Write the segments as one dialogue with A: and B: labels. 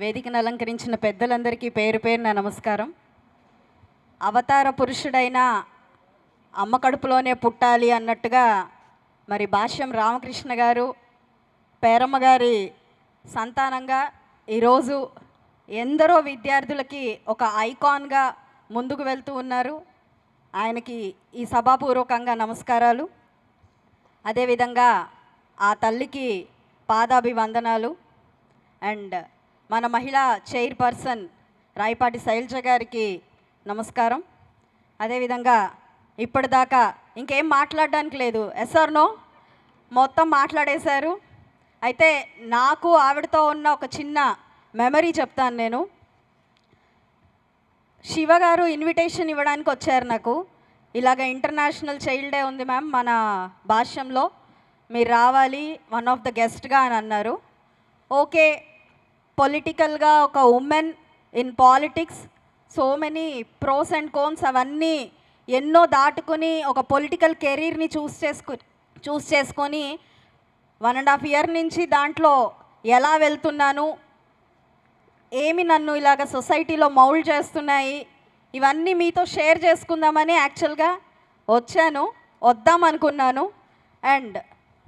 A: వేదికను అలంకరించిన పెద్దలందరికీ పేరు పేరున నమస్కారం. అవతార పురుషుడైన అమ్మ కడుపులోనే పుట్టాలి అన్నట్టుగా మరి భాష్యం రామకృష్ణ గారు పేరమ్మ గారి సంతానంగా ఈరోజు ఎందరో విద్యార్థులకి ఒక ఐకాన్గా ముందుకు వెళ్తూ ఉన్నారు. ఆయనకి ఈ సభాపూర్వకంగా నమస్కారాలు. అదేవిధంగా ఆ తల్లికి పాదాభివందనాలు. అండ్ మన మహిళా చైర్పర్సన్ రాయపాటి శైలజ గారికి నమస్కారం. అదేవిధంగా ఇప్పటిదాకా ఇంకేం మాట్లాడడానికి లేదు. ఎస్ఆర్నో మొత్తం మాట్లాడేశారు. అయితే నాకు ఆవిడతో ఉన్న ఒక చిన్న మెమరీ చెప్తాను నేను. శివ గారు ఇన్విటేషన్ ఇవ్వడానికి వచ్చారు నాకు. ఇలాగ ఇంటర్నేషనల్ చైల్డ్ డే ఉంది మ్యామ్ మన భాష్యంలో. మీరు రావాలి వన్ ఆఫ్ ద గెస్ట్గా అని అన్నారు. ఓకే పొలిటికల్గా ఒక women in politics so many pros and cons అవన్నీ ఎన్నో దాటుకుని ఒక పొలిటికల్ కెరీర్ని చూస్ చేసుకు చూస్ చేసుకొని వన్ అండ్ హాఫ్ ఇయర్ నుంచి దాంట్లో ఎలా వెళ్తున్నాను ఏమి నన్ను ఇలాగ సొసైటీలో మౌల్డ్ చేస్తున్నాయి ఇవన్నీ మీతో షేర్ చేసుకుందామని యాక్చువల్గా వచ్చాను వద్దాం అనుకున్నాను. అండ్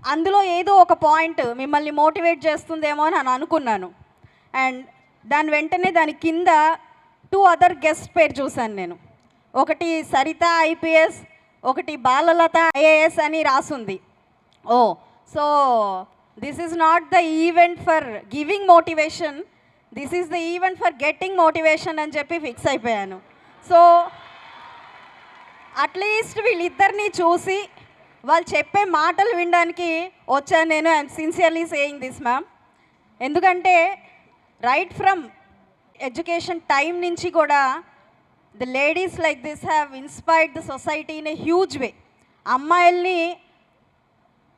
A: అందులో ఏదో ఒక పాయింట్ మిమ్మల్ని మోటివేట్ చేస్తుందేమో అని అని అనుకున్నాను. అండ్ దాని వెంటనే దాని కింద టూ అదర్ గెస్ట్ పేరు చూశాను నేను. ఒకటి సరిత ఐపీఎస్ ఒకటి బాలలత ఐఏఎస్ అని రాసుంది. ఓ so this is not the event for giving motivation this is the event for getting motivation అని చెప్పి ఫిక్స్ అయిపోయాను. సో అట్లీస్ట్ వీళ్ళిద్దరిని చూసి వాళ్ళు చెప్పే మాటలు వినడానికి వచ్చాను నేను. I'm sincerely saying this ma'am ఎందుకంటే రైట్ ఫ్రమ్ ఎడ్యుకేషన్ టైం నుంచి కూడా the ladies like this have inspired the society in a huge way అమ్మాయిల్ని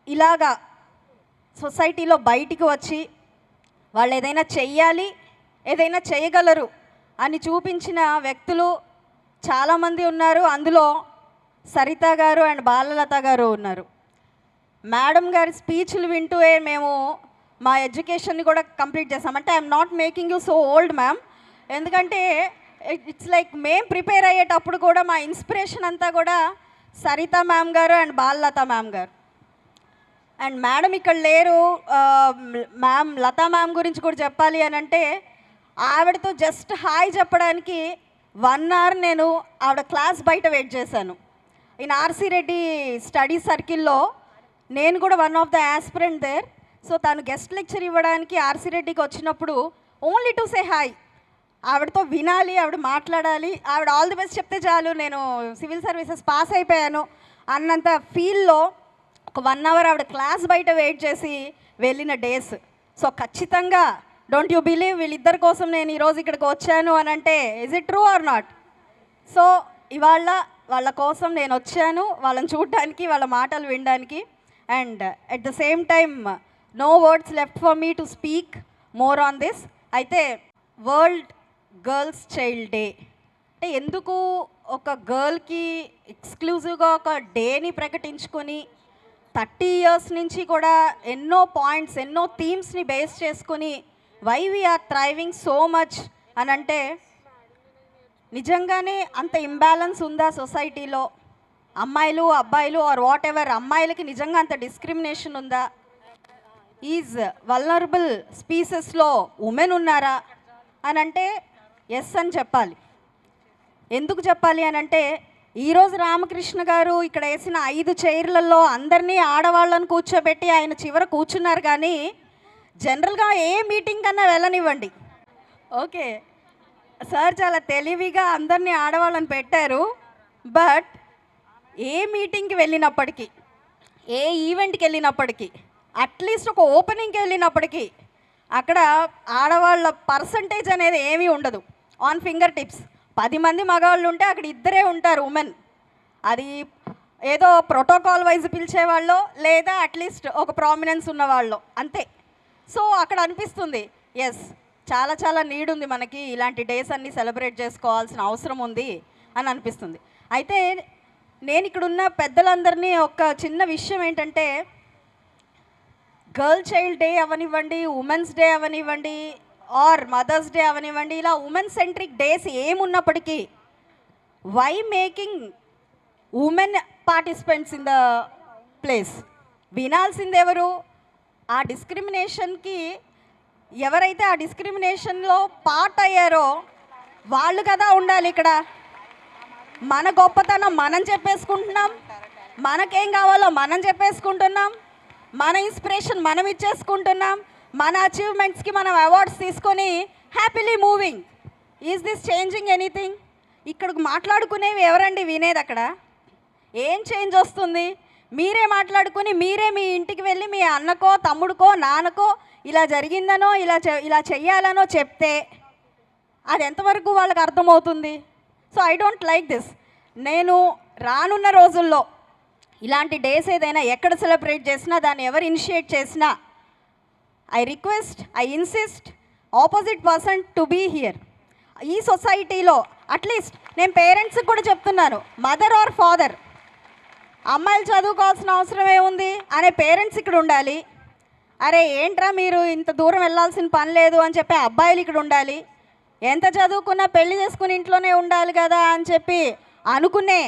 A: ఇలాగా సొసైటీలో బయటికి వచ్చి వాళ్ళు ఏదైనా చెయ్యాలి ఏదైనా చేయగలరు అని చూపించిన వ్యక్తులు చాలామంది ఉన్నారు అందులో సరిత గారు అండ్ బాలలత గారు ఉన్నారు మేడం గారి స్పీచ్లు వింటూ మేము మా ఎడ్యుకేషన్ని కూడా కంప్లీట్ చేసాం అంటే I'm not making you so old ma'am ఎందుకంటే ఇట్స్ లైక్ మేం ప్రిపేర్ అయ్యేటప్పుడు కూడా మా ఇన్స్పిరేషన్ అంతా కూడా సరిత మ్యామ్ గారు అండ్ బాలలత మ్యామ్ గారు. అండ్ మేడం ఇక్కడ లేరు. మ్యామ్ లతా మ్యామ్ గురించి కూడా చెప్పాలి అని అంటే ఆవిడతో జస్ట్ హాయ్ చెప్పడానికి వన్ అవర్ నేను ఆవిడ క్లాస్ బయట వెయిట్ చేశాను. ఇన్ ఆర్సీ రెడ్డి స్టడీ సర్కిల్లో నేను కూడా one of the aspirant there so తను గెస్ట్ లెక్చర్ ఇవ్వడానికి ఆర్సీ రెడ్డికి వచ్చినప్పుడు ఓన్లీ టు సే హాయ్. ఆవిడతో వినాలి ఆవిడ మాట్లాడాలి ఆవిడ ఆల్ ది బెస్ట్ చెప్తే చాలు నేను సివిల్ సర్వీసెస్ పాస్ అయిపోయాను అన్నంత ఫీల్లో ఒక వన్ అవర్ ఆవిడ క్లాస్ బయట వెయిట్ చేసి వెళ్ళిన డేస్. సో ఖచ్చితంగా డోంట్ యూ బిలీవ్ వీళ్ళిద్దరి కోసం నేను ఈరోజు ఇక్కడికి వచ్చాను అని అంటే is it true or not so ఇవాళ వాళ్ళ కోసం నేను వచ్చాను వాళ్ళని చూడడానికి వాళ్ళ మాటలు వినడానికి and at the same time no words left for me to speak more on this అయితే వరల్డ్ గర్ల్స్ చైల్డ్ డే అంటే ఎందుకు ఒక గర్ల్కి ఎక్స్క్లూజివ్గా ఒక డేని ప్రకటించుకొని థర్టీ ఇయర్స్ నుంచి కూడా ఎన్నో పాయింట్స్ ఎన్నో థీమ్స్ని బేస్ చేసుకొని why we're thriving so much అని అంటే నిజంగానే అంత ఇంబ్యాలెన్స్ ఉందా సొసైటీలో? అమ్మాయిలు అబ్బాయిలు ఆర్ వాట్ ఎవర్ అమ్మాయిలకి నిజంగా అంత డిస్క్రిమినేషన్ ఉందా? ఈజ్ వల్నరబుల్ స్పీసెస్లో ఉమెన్ ఉన్నారా? అని అంటే ఎస్ అని చెప్పాలి. ఎందుకు చెప్పాలి అని అంటే ఈరోజు రామకృష్ణ గారు ఇక్కడ వేసిన ఐదు చైర్లలో అందరినీ ఆడవాళ్ళని కూర్చోబెట్టి ఆయన చివర కూర్చున్నారు కానీ జనరల్గా ఏ మీటింగ్ కన్నా వెళ్ళనివ్వండి. ఓకే. సార్ చాలా తెలివిగా అందరినీ ఆడవాళ్ళని పెట్టారు. బట్ ఏ మీటింగ్కి వెళ్ళినప్పటికీ ఏ ఈవెంట్కి వెళ్ళినప్పటికీ అట్లీస్ట్ ఒక ఓపెనింగ్కి వెళ్ళినప్పటికీ అక్కడ ఆడవాళ్ళ పర్సంటేజ్ అనేది ఏమీ ఉండదు. ఆన్ ఫింగర్ టిప్స్ పది మంది మగవాళ్ళు ఉంటే అక్కడ ఇద్దరే ఉంటారు ఉమెన్ అది ఏదో ప్రోటోకాల్ వైజ్ పిలిచేవాళ్ళు లేదా అట్లీస్ట్ ఒక ప్రామినెన్స్ ఉన్నవాళ్ళు. అంతే. సో అక్కడ అనిపిస్తుంది. ఎస్ చాలా చాలా నీడ్ ఉంది మనకి. ఇలాంటి డేస్ అన్ని సెలబ్రేట్ చేసుకోవాల్సిన అవసరం ఉంది అని అనిపిస్తుంది. అయితే నేను ఇక్కడున్న పెద్దలందరినీ ఒక చిన్న విషయం ఏంటంటే గర్ల్ చైల్డ్ డే అవనివ్వండి ఉమెన్స్ డే అవనివ్వండి ఆర్ మదర్స్ డే అవనివ్వండి ఇలా women centric days ఏమున్నప్పటికీ why making women participants in the place వినాల్సింది ఎవరు? ఆ డిస్క్రిమినేషన్కి ఎవరైతే ఆ డిస్క్రిమినేషన్లో పార్ట్ అయ్యారో వాళ్ళు కదా ఉండాలి ఇక్కడ. మన గొప్పతనం మనం చెప్పేసుకుంటున్నాం. మనకేం కావాలో మనం చెప్పేసుకుంటున్నాం. మన ఇన్స్పిరేషన్ మనం ఇచ్చేసుకుంటున్నాం. మన అచీవ్మెంట్స్కి మనం అవార్డ్స్ తీసుకొని happily moving is this changing anything ఇక్కడ మాట్లాడుకునేవి ఎవరండి వినేది అక్కడ? ఏం చేంజ్ వస్తుంది? మీరే మాట్లాడుకుని మీరే మీ ఇంటికి వెళ్ళి మీ అన్నకో తమ్ముడికో నాన్నకో ఇలా జరిగిందనో ఇలా చె- ఇలా చెయ్యాలనో చెప్తే అది ఎంతవరకు వాళ్ళకి అర్థమవుతుంది? So I don't like this నేను రానున్న రోజుల్లో ఇలాంటి డేస్ ఏదైనా ఎక్కడ సెలబ్రేట్ చేసినా దాన్ని ఎవరు ఇనిషియేట్ చేసినా I request I insist opposite person to be here. ఈ సొసైటీలో అట్లీస్ట్ నేను పేరెంట్స్కి కూడా చెప్తున్నాను మదర్ ఆర్ ఫాదర్ అమ్మాయిలు చదువుకోవాల్సిన అవసరం ఏముంది అనే పేరెంట్స్ ఇక్కడ ఉండాలి. అరే ఏంట్రా మీరు ఇంత దూరం వెళ్ళాల్సిన పని లేదు అని చెప్పి అబ్బాయిలు ఇక్కడ ఉండాలి. ఎంత చదువుకున్నా పెళ్ళి చేసుకుని ఇంట్లోనే ఉండాలి కదా అని చెప్పి అనుకునే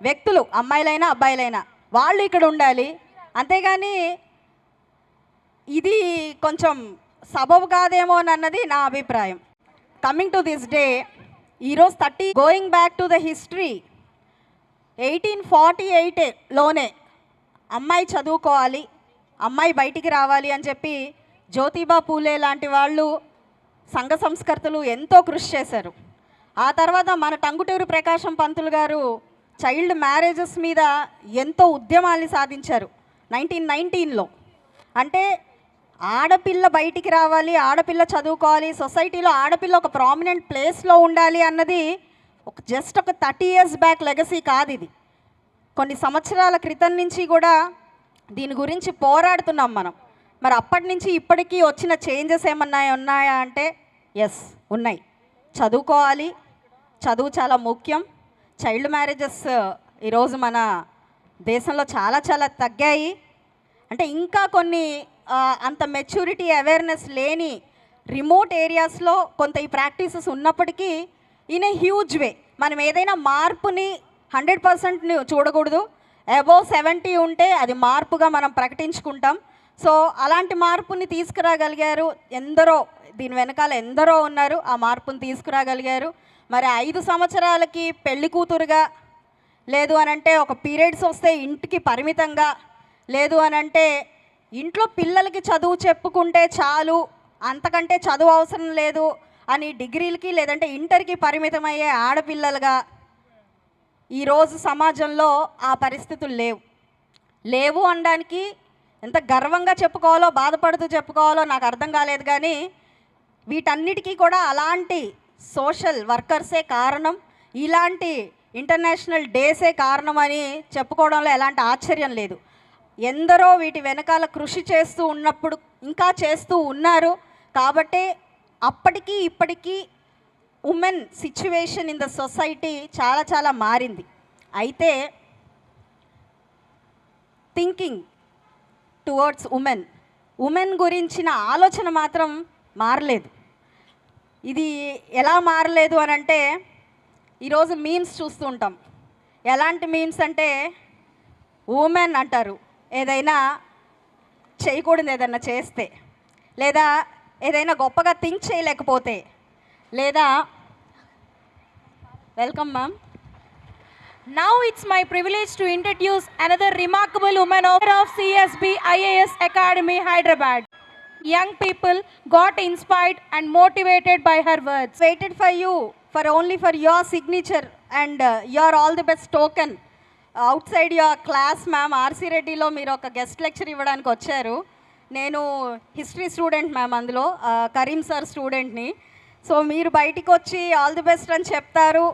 A: వ్యక్తులు అమ్మాయిలైనా అబ్బాయిలైనా వాళ్ళు ఇక్కడ ఉండాలి. అంతేగాని ఇది కొంచెం సబబు కాదేమో అన్నది నా అభిప్రాయం. కమింగ్ టు దిస్ డే ఈరోజు thirty going back to the history eighteen forty ఎయిట్లోనే అమ్మాయి చదువుకోవాలి అమ్మాయి బయటికి రావాలి అని చెప్పి జ్యోతిబా పూలే లాంటి వాళ్ళు సంఘ సంస్కర్తలు ఎంతో కృషి చేశారు. ఆ తర్వాత మన టంగుటూరు ప్రకాశం పంతులు గారు చైల్డ్ మ్యారేజెస్ మీద ఎంతో ఉద్యమాల్ని సాధించారు నైన్టీన్ నైన్టీన్లో. అంటే ఆడపిల్ల బయటికి రావాలి ఆడపిల్ల చదువుకోవాలి సొసైటీలో ఆడపిల్ల ఒక ప్రామినెంట్ ప్లేస్లో ఉండాలి అన్నది ఒక జస్ట్ ఒక థర్టీ ఇయర్స్ బ్యాక్ లెగసీ కాదు ఇది. కొన్ని సంవత్సరాల క్రితం నుంచి కూడా దీని గురించి పోరాడుతున్నాం మనం. మరి అప్పటి నుంచి ఇప్పటికీ వచ్చిన చేంజెస్ ఏమన్నా ఉన్నాయా అంటే ఎస్ ఉన్నాయి. చదువుకోవాలి చదువు చాలా ముఖ్యం. చైల్డ్ మ్యారేజెస్ ఈరోజు మన దేశంలో చాలా చాలా తగ్గాయి. అంటే ఇంకా కొన్ని అంత మెచ్యూరిటీ అవేర్నెస్ లేని రిమోట్ ఏరియాస్లో కొంత ఈ ప్రాక్టీసెస్ ఉన్నప్పటికీ ఇన్ ఏ హ్యూజ్ వే. మనం ఏదైనా మార్పుని హండ్రెడ్ పర్సెంట్ చూడకూడదు. అబోవ్ సెవెంటీ ఉంటే అది మార్పుగా మనం ప్రకటించుకుంటాం. సో అలాంటి మార్పుని తీసుకురాగలిగారు ఎందరో దీని వెనకాల ఎందరో ఉన్నారు. ఆ మార్పుని తీసుకురాగలిగారు. మరి ఐదు సంవత్సరాలకి పెళ్ళి కూతురుగా? లేదు అనంటే ఒక పీరియడ్స్ వస్తే ఇంటికి పరిమితంగా? లేదు అనంటే ఇంట్లో పిల్లలకి చదువు చెప్పుకుంటే చాలు అంతకంటే చదువు అవసరం లేదు అని డిగ్రీలకి లేదంటే ఇంటర్కి పరిమితమయ్యే ఆడపిల్లలుగా ఈరోజు సమాజంలో ఆ పరిస్థితులు లేవు. లేవు అనడానికి ఎంత గర్వంగా చెప్పుకోవాలో బాధపడుతూ చెప్పుకోవాలో నాకు అర్థం కాలేదు కానీ వీటన్నిటికీ కూడా అలాంటి సోషల్ వర్కర్సే కారణం. ఇలాంటి ఇంటర్నేషనల్ డేసే కారణం అని చెప్పుకోవడంలో ఎలాంటి ఆశ్చర్యం లేదు. ఎందరో వీటి వెనకాల కృషి చేస్తూ ఉన్నప్పుడు ఇంకా చేస్తూ ఉన్నారు. కాబట్టి అప్పటికీ ఇప్పటికీ women situation in the society చాలా చాలా మారింది. అయితే థింకింగ్ టువర్డ్స్ ఉమెన్. ఉమెన్ గురించిన ఆలోచన మాత్రం మారలేదు. ఇది ఎలా మారలేదు అని అంటే ఈరోజు మీమ్స్ చూస్తూ ఉంటాం. ఎలాంటి మీమ్స్ అంటే ఉమెన్ అంటారు. ఏదైనా చేయకూడదు ఏదైనా చేస్తే లేదా ఏదైనా గొప్పగా థింక్ చేయలేకపోతే లేదా welcome ma'am
B: now it's my privilege to introduce another remarkable women over of CSB IAS academy Hyderabad Young people got inspired and motivated by her words.
A: waited for you for only for your signature and uh, your all the best token. Outside your class ma'am RC రెడ్డిలో మీరు ఒక guest lecture ఇవ్వడానికి వచ్చారు. నేను history student ma'am అందులో Karim sir స్టూడెంట్ని so మీరు బయటికి వచ్చి ఆల్ ది బెస్ట్ అని చెప్తారు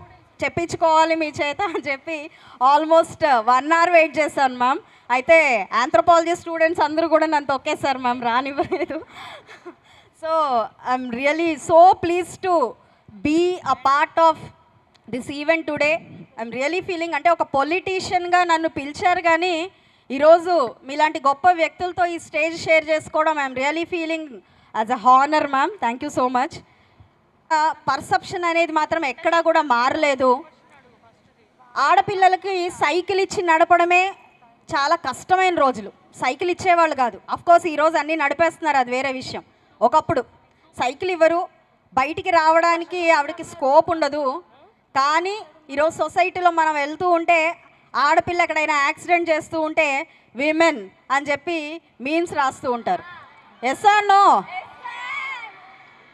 A: చెప్పించుకోవాలి మీ చేత అని చెప్పి ఆల్మోస్ట్ వన్ అవర్ వెయిట్ చేశాను మ్యామ్ అయితే ఆంథ్రపాలజీ స్టూడెంట్స్ అందరూ కూడా నన్ను తొక్కేశారు మ్యామ్ రానివ్వలేదు. So I'm really so please to be a part of this event today I'm really feeling అంటే ఒక పొలిటీషియన్గా నన్ను పిలిచారు కానీ ఈరోజు మీలాంటి గొప్ప వ్యక్తులతో ఈ స్టేజ్ షేర్ చేసుకోవడం I'm really feeling as a honour ma'am thank you so much perception అనేది మాత్రం ఎక్కడా కూడా మారలేదు. ఆడపిల్లలకి సైకిల్ ఇచ్చి నడపడమే చాలా కష్టమైన రోజులు. సైకిల్ ఇచ్చేవాళ్ళు కాదు. అఫ్కోర్స్ ఈరోజు అన్నీ నడిపేస్తున్నారు. అది వేరే విషయం. ఒకప్పుడు సైకిల్ ఇవ్వరు. బయటికి రావడానికి ఆవిడకి స్కోప్ ఉండదు. కానీ ఈరోజు సొసైటీలో మనం వెళ్తూ ఉంటే ఆడపిల్ల ఎక్కడైనా యాక్సిడెంట్ చేస్తూ ఉంటే విమెన్ అని చెప్పి మీమ్స్ రాస్తూ ఉంటారు. ఎస్ నో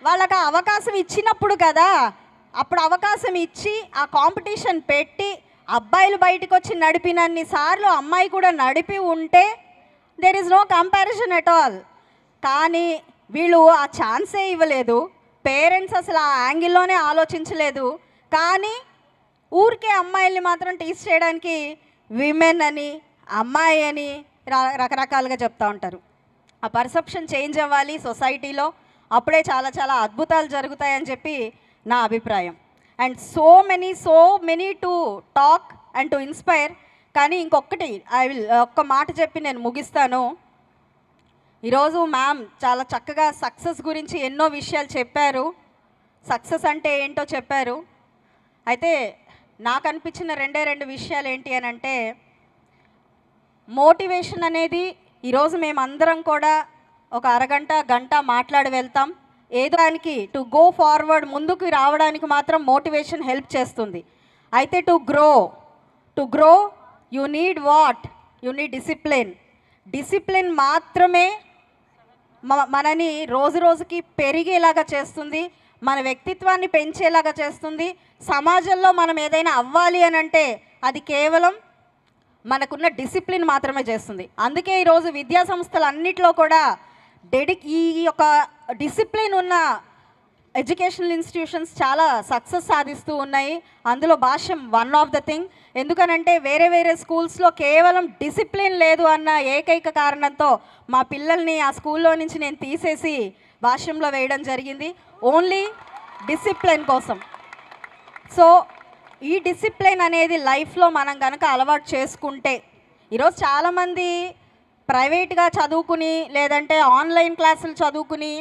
A: వాళ్ళకి ఆ అవకాశం ఇచ్చినప్పుడు కదా అప్పుడు అవకాశం ఇచ్చి ఆ కాంపిటీషన్ పెట్టి అబ్బాయిలు బయటకు వచ్చి నడిపినన్ని సార్లు అమ్మాయి కూడా నడిపి ఉంటే there is no comparison at all కానీ వీళ్ళు ఆ ఛాన్సే ఇవ్వలేదు. పేరెంట్స్ అసలు ఆ యాంగిల్లోనే ఆలోచించలేదు. కానీ ఊరికే అమ్మాయిల్ని మాత్రం టీచ్ చేయడానికి విమెన్ అని అమ్మాయి అని రకరకాలుగా చెప్తూ ఉంటారు. ఆ పర్సెప్షన్ చేంజ్ అవ్వాలి సొసైటీలో. అప్పుడే చాలా చాలా అద్భుతాలు జరుగుతాయని చెప్పి నా అభిప్రాయం. And so many so many to talk and to inspire కానీ ఇంకొకటి ఐ విల్ uh, ఒక్క మాట చెప్పి నేను ముగిస్తాను. ఈరోజు మ్యామ్ చాలా చక్కగా సక్సెస్ గురించి ఎన్నో విషయాలు చెప్పారు. సక్సెస్ అంటే ఏంటో చెప్పారు. అయితే నాకు అనిపించిన రెండే రెండు విషయాలు ఏంటి అని అంటే మోటివేషన్ అనేది ఈరోజు మేమందరం కూడా ఒక అరగంట గంట మాట్లాడి వెళ్తాం. ఏదో దానికి టు గో ఫార్వర్డ్ ముందుకు రావడానికి మాత్రం మోటివేషన్ హెల్ప్ చేస్తుంది. అయితే to grow to grow you need what you need discipline discipline మాత్రమే మనని రోజు రోజుకి పెరిగేలాగా చేస్తుంది మన వ్యక్తిత్వాన్ని పెంచేలాగా చేస్తుంది. సమాజంలో మనం ఏదైనా అవ్వాలి అని అంటే అది కేవలం మనకున్న డిసిప్లిన్ మాత్రమే చేస్తుంది. అందుకే ఈరోజు విద్యా సంస్థలు అన్నిట్లో కూడా డెడి ఈ యొక్క డిసిప్లిన్ ఉన్న ఎడ్యుకేషనల్ ఇన్స్టిట్యూషన్స్ చాలా సక్సెస్ సాధిస్తూ ఉన్నాయి. అందులో Bhashyam one of the thing ఎందుకనంటే వేరే వేరే స్కూల్స్లో కేవలం డిసిప్లిన్ లేదు అన్న ఏకైక కారణంతో మా పిల్లల్ని ఆ స్కూల్లో నుంచి నేను తీసేసి భాష్యంలో వేయడం జరిగింది. ఓన్లీ డిసిప్లిన్ కోసం. సో ఈ డిసిప్లిన్ అనేది లైఫ్లో మనం కనుక అలవాటు చేసుకుంటే ఈరోజు చాలామంది ప్రైవేట్గా చదువుకుని లేదంటే ఆన్లైన్ క్లాసులు చదువుకుని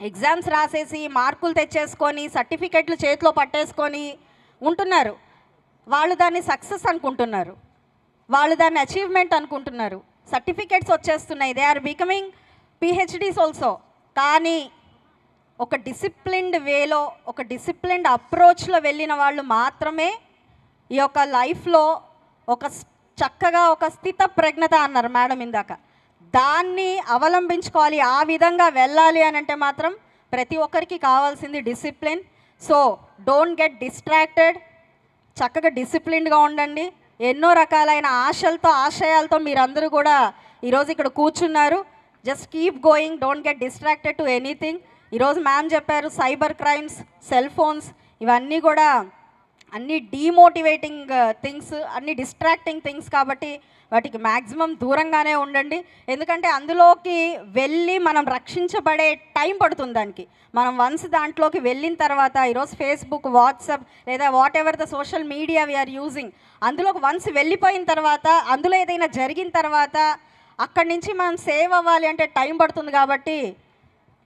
A: ఎగ్జామ్స్ రాసేసి మార్కులు తెచ్చేసుకొని సర్టిఫికెట్లు చేతిలో పట్టేసుకొని ఉంటున్నారు. వాళ్ళు దాన్ని సక్సెస్ అనుకుంటున్నారు. వాళ్ళు దాన్ని అచీవ్మెంట్ అనుకుంటున్నారు. సర్టిఫికెట్స్ వచ్చేస్తున్నాయి. They are becoming PhDs also. కానీ ఒక డిసిప్లిన్డ్ వేలో ఒక డిసిప్లిన్డ్ అప్రోచ్లో వెళ్ళిన వాళ్ళు మాత్రమే ఈ యొక్క లైఫ్లో ఒక చక్కగా ఒక స్థిత ప్రజ్ఞత అన్నారు మేడం ఇందాక. దాన్ని అవలంబించుకోవాలి ఆ విధంగా వెళ్ళాలి అని అంటే మాత్రం ప్రతి ఒక్కరికి కావాల్సింది discipline. So don't get distracted. చక్కగా డిసిప్లిన్డ్గా ఉండండి. ఎన్నో రకాలైన ఆశలతో ఆశయాలతో మీరందరూ కూడా ఈరోజు ఇక్కడ కూర్చున్నారు. Just keep going don't get distracted to anything. ఈరోజు మ్యామ్ చెప్పారు సైబర్ క్రైమ్స్ సెల్ ఫోన్స్ ఇవన్నీ కూడా అన్ని డీమోటివేటింగ్ థింగ్స్ uh, అన్ని డిస్ట్రాక్టింగ్ థింగ్స్ కాబట్టి వాటికి మ్యాక్సిమం దూరంగానే ఉండండి. ఎందుకంటే అందులోకి వెళ్ళి మనం రక్షించబడే టైం పడుతుంది దానికి. మనం వన్స్ దాంట్లోకి వెళ్ళిన తర్వాత ఈరోజు ఫేస్బుక్ వాట్సాప్ లేదా whatever the social media we're using అందులోకి వన్స్ వెళ్ళిపోయిన తర్వాత అందులో ఏదైనా జరిగిన తర్వాత అక్కడి నుంచి మనం సేవ్ అవ్వాలి అంటే టైం పడుతుంది కాబట్టి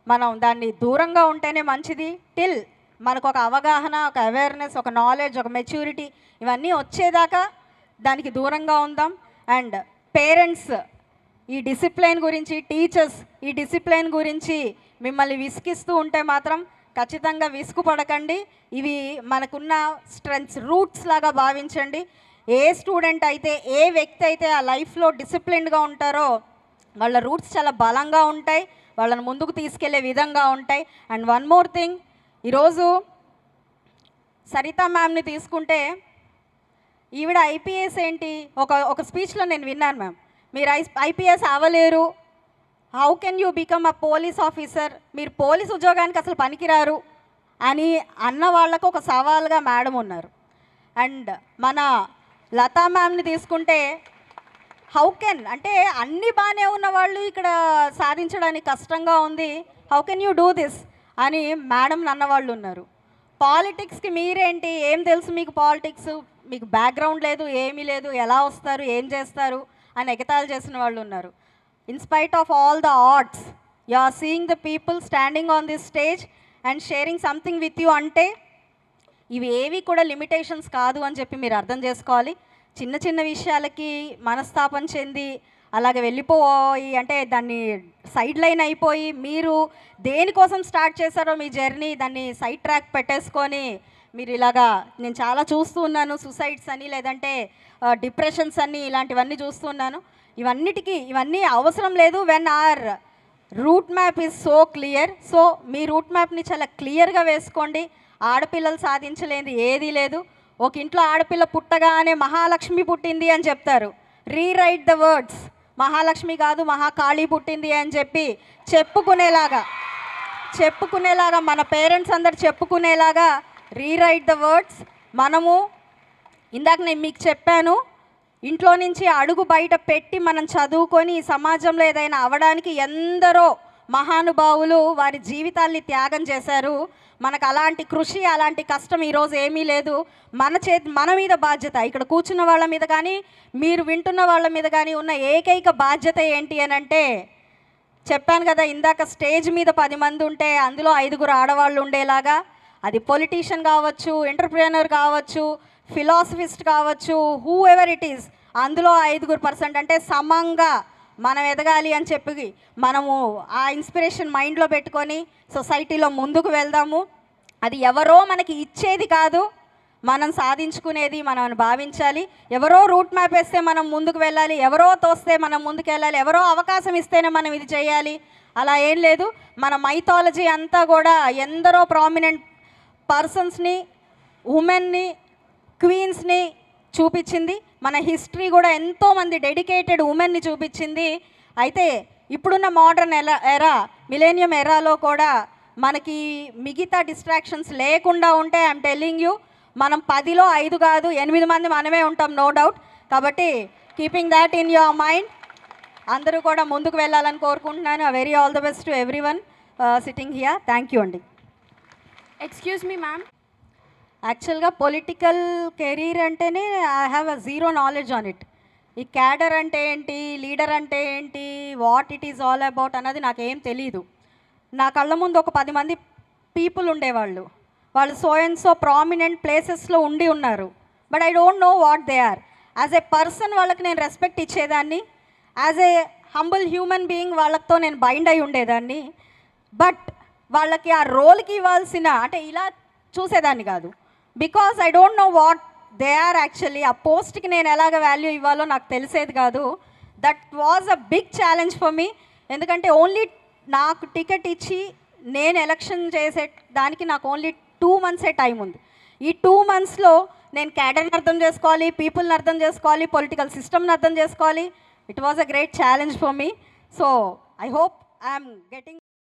A: మనం దాన్ని దూరంగా ఉంటేనే మంచిది. టిల్ మనకు ఒక అవగాహన ఒక అవేర్నెస్ ఒక నాలెడ్జ్ ఒక మెచ్యూరిటీ ఇవన్నీ వచ్చేదాకా దానికి దూరంగా ఉందాం. అండ్ పేరెంట్స్ ఈ డిసిప్లైన్ గురించి టీచర్స్ ఈ డిసిప్లైన్ గురించి మిమ్మల్ని విసికిస్తూ ఉంటే మాత్రం ఖచ్చితంగా విసుగుపడకండి. ఇవి మనకున్న స్ట్రెంగ్స్ రూట్స్ లాగా భావించండి. ఏ స్టూడెంట్ అయితే ఏ వ్యక్తి అయితే ఆ లైఫ్లో డిసిప్లిన్డ్గా ఉంటారో వాళ్ళ రూట్స్ చాలా బలంగా ఉంటాయి. వాళ్ళని ముందుకు తీసుకెళ్ళే విధంగా ఉంటాయి. అండ్ వన్ మోర్ థింగ్ ఈరోజు సరిత మ్యామ్ని తీసుకుంటే ఈవిడ ఐపీఎస్ ఏంటి? ఒక ఒక స్పీచ్లో నేను విన్నాను మ్యామ్. మీరు I IPS అవ్వలేరు. How can you become a police officer మీరు పోలీస్ ఉద్యోగానికి అసలు పనికిరారు అని అన్న వాళ్ళకు ఒక సవాల్గా మేడం ఉన్నారు. అండ్ మన లతా మ్యామ్ని తీసుకుంటే హౌ కెన్ అంటే అన్ని బాగానే ఉన్న వాళ్ళు ఇక్కడ సాధించడానికి కష్టంగా ఉంది. How can you do this అని మేడం అన్నవాళ్ళు ఉన్నారు. పాలిటిక్స్కి మీరేంటి? ఏం తెలుసు మీకు పాలిటిక్స్? మీకు బ్యాక్గ్రౌండ్ లేదు ఏమీ లేదు ఎలా వస్తారు ఏం చేస్తారు అని ఎగతాళి చేసిన వాళ్ళు ఉన్నారు. In spite of all the arts you are seeing the people standing on this stage and sharing something with you అంటే ఇవి ఏవి కూడా లిమిటేషన్స్ కాదు అని చెప్పి మీరు అర్థం చేసుకోవాలి. చిన్న చిన్న విషయాలకి మనస్తాపం చెంది అలాగే వెళ్ళిపోయి అంటే దాన్ని సైడ్ లైన్ అయిపోయి మీరు దేనికోసం స్టార్ట్ చేశారో మీ జర్నీ దాన్ని సైడ్ ట్రాక్ పెట్టేసుకొని మీరు ఇలాగా నేను చాలా చూస్తూ ఉన్నాను సూసైడ్స్ అని లేదంటే డిప్రెషన్స్ అని ఇలాంటివన్నీ చూస్తున్నాను ఇవన్నిటికీ ఇవన్నీ అవసరం లేదు when our route map is so clear so me route మ్యాప్ని చాలా క్లియర్గా వేసుకోండి. ఆడపిల్లలు సాధించలేని ఏదీ లేదు. ఒక ఇంట్లో ఆడపిల్ల పుట్టగానే మహాలక్ష్మి పుట్టింది అని చెప్తారు. రీరైట్ ద వర్డ్స్ మహాలక్ష్మి కాదు మహాకాళి పుట్టింది అని చెప్పి చెప్పుకునేలాగా చెప్పుకునేలాగా మన పేరెంట్స్ అందరు చెప్పుకునేలాగా రీరైట్ ద వర్డ్స్ మనము ఇందాక నేను మీకు చెప్పాను ఇంట్లో నుంచి అడుగు బయట పెట్టి మనం చదువుకొని సమాజంలో ఏదైనా అవడానికి ఎందరో మహానుభావులు వారి జీవితాల్ని త్యాగం చేశారు. మనకు అలాంటి కృషి అలాంటి కష్టం ఈరోజు ఏమీ లేదు. మన చేతి మన మీద బాధ్యత. ఇక్కడ కూర్చున్న వాళ్ళ మీద కానీ మీరు వింటున్న వాళ్ళ మీద కానీ ఉన్న ఏకైక బాధ్యత ఏంటి అని అంటే చెప్పాను కదా ఇందాక స్టేజ్ మీద పది మంది ఉంటే అందులో ఐదుగురు ఆడవాళ్ళు ఉండేలాగా అది పొలిటీషియన్ కావచ్చు ఎంటర్ప్రీనర్ కావచ్చు ఫిలాసఫిస్ట్ కావచ్చు హూ ఎవర్ ఇట్ ఈస్ అందులో ఐదుగురు పర్సెంట్ అంటే సమంగా మనం ఎదగాలి అని చెప్పి మనము ఆ ఇన్స్పిరేషన్ మైండ్లో పెట్టుకొని సొసైటీలో ముందుకు వెళ్దాము. అది ఎవరో మనకి ఇచ్చేది కాదు. మనం సాధించుకునేది మనం భావించాలి. ఎవరో రూట్ మ్యాప్ వేస్తే మనం ముందుకు వెళ్ళాలి. ఎవరో తోస్తే మనం ముందుకు వెళ్ళాలి. ఎవరో అవకాశం ఇస్తేనే మనం ఇది చేయాలి. అలా ఏం లేదు. మన మైథాలజీ అంతా కూడా ఎందరో ప్రామినెంట్ పర్సన్స్ని ఉమెన్ని క్వీన్స్ని చూపించింది. మన హిస్టరీ కూడా ఎంతోమంది డెడికేటెడ్ ఉమెన్ని చూపించింది. అయితే ఇప్పుడున్న మోడర్న్ ఎరా ఎరా మిలేనియం ఎరాలో కూడా మనకి మిగతా డిస్ట్రాక్షన్స్ లేకుండా ఉంటే ఐఎమ్ టెల్లింగ్ యూ మనం పదిలో ఐదు కాదు ఎనిమిది మంది మనమే ఉంటాం నో డౌట్ కాబట్టి keeping that in your mind అందరూ కూడా ముందుకు వెళ్ళాలని కోరుకుంటున్నాను. Very all the best to everyone sitting here thank you అండి
B: ఎక్స్క్యూజ్ మీ మ్యామ్
A: యాక్చువల్గా పొలిటికల్ కెరీర్ అంటేనే I have a zero knowledge on it. ఈ క్యాడర్ అంటే ఏంటి లీడర్ అంటే ఏంటి what it is all about అన్నది నాకేం తెలీదు. నా కళ్ళ ముందు ఒక పది మంది పీపుల్ ఉండేవాళ్ళు. వాళ్ళు సో అండ్ సో ప్రామినెంట్ ప్లేసెస్లో ఉండి ఉన్నారు. But I don't know what they are. As a person వాళ్ళకి నేను రెస్పెక్ట్ ఇచ్చేదాన్ని. As a humble human being వాళ్ళతో నేను బైండ్ అయి ఉండేదాన్ని. బట్ వాళ్ళకి ఆ రోల్కి ఇవ్వాల్సిన అంటే ఇలా చూసేదాన్ని కాదు. Because I don't know what they are actually ఆ పోస్ట్కి నేను ఎలాగ వాల్యూ ఇవ్వాలో నాకు తెలిసేది కాదు. That was a big challenge for me ఎందుకంటే ఓన్లీ నాకు టికెట్ ఇచ్చి నేను ఎలక్షన్ చేసే దానికి నాకు ఓన్లీ టూ మంత్సే టైం ఉంది. ఈ టూ మంత్స్లో నేను క్యాడర్ని అర్థం చేసుకోవాలి పీపుల్ని అర్థం చేసుకోవాలి పొలిటికల్ సిస్టమ్ని అర్థం చేసుకోవాలి. It was a great challenge for me so I hope I'm getting